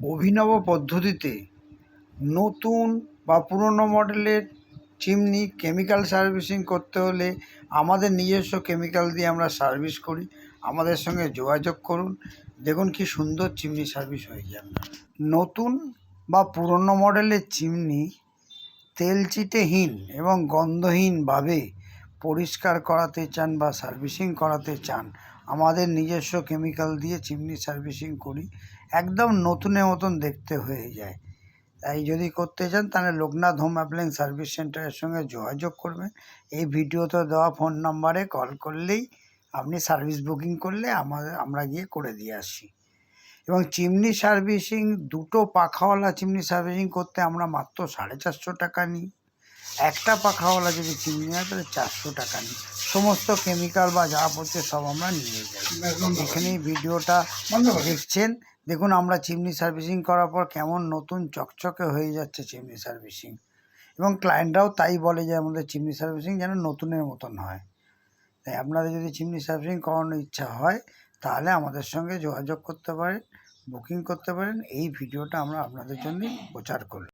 অভিনব পদ্ধতিতে নতুন বা পুরনো মডেলের চিমনি কেমিক্যাল সার্ভিসিং করতে হলে আমাদের নিজস্ব কেমিক্যাল দিয়ে আমরা সার্ভিস করি। আমাদের সঙ্গে যোগাযোগ করুন। দেখুন কি সুন্দর চিমনি সার্ভিস হয়ে যাবে নতুন বা পুরনো মডেলের চিমনি তেলচিটেহীন এবং গন্ধহীনভাবে পরিষ্কার করাতে চান বা সার্ভিসিং করাতে চান আমাদের নিজস্ব কেমিক্যাল দিয়ে চিমনি সার্ভিসিং করি, একদম নতুনের মতন দেখতে হয়ে যায়। তাই যদি করতে চান, তাহলে লোকনাথ হোম অ্যাপ্লায়েন্স সার্ভিস সেন্টারের সঙ্গে যোগাযোগ করবেন। এই ভিডিওতে দেওয়া ফোন নাম্বারে কল করলেই আপনি সার্ভিস বুকিং করলে আমাদের, আমরা গিয়ে করে দিয়ে আসি। এবং চিমনি সার্ভিসিং দুটো পাখাওয়ালা চিমনি সার্ভিসিং করতে আমরা মাত্র সাড়ে চারশো টাকা নিই। একটা পাখাওয়ালা যদি চিমনি হয় তাহলে চারশো টাকা নিই। সমস্ত কেমিক্যাল বা যা পড়ছে সব আমরা নিয়ে যাই। এখানেই ভিডিওটা দেখছেন। দেখুন, আমরা চিমনি সার্ভিসিং করার পর কেমন নতুন চকচকে হয়ে যাচ্ছে চিমনি সার্ভিসিং এবং ক্লায়েন্টরাও তাই বলে যে আমাদের চিমনি সার্ভিসিং যেন নতুনের মতন হয়। তাই আপনাদের যদি চিমনি সার্ভিসিং করানোর ইচ্ছা হয়, তাহলে আমাদের সঙ্গে যোগাযোগ করতে পারেন বুকিং করতে পারেন। এই ভিডিওটা আমরা আপনাদের জন্য প্রচার করলাম।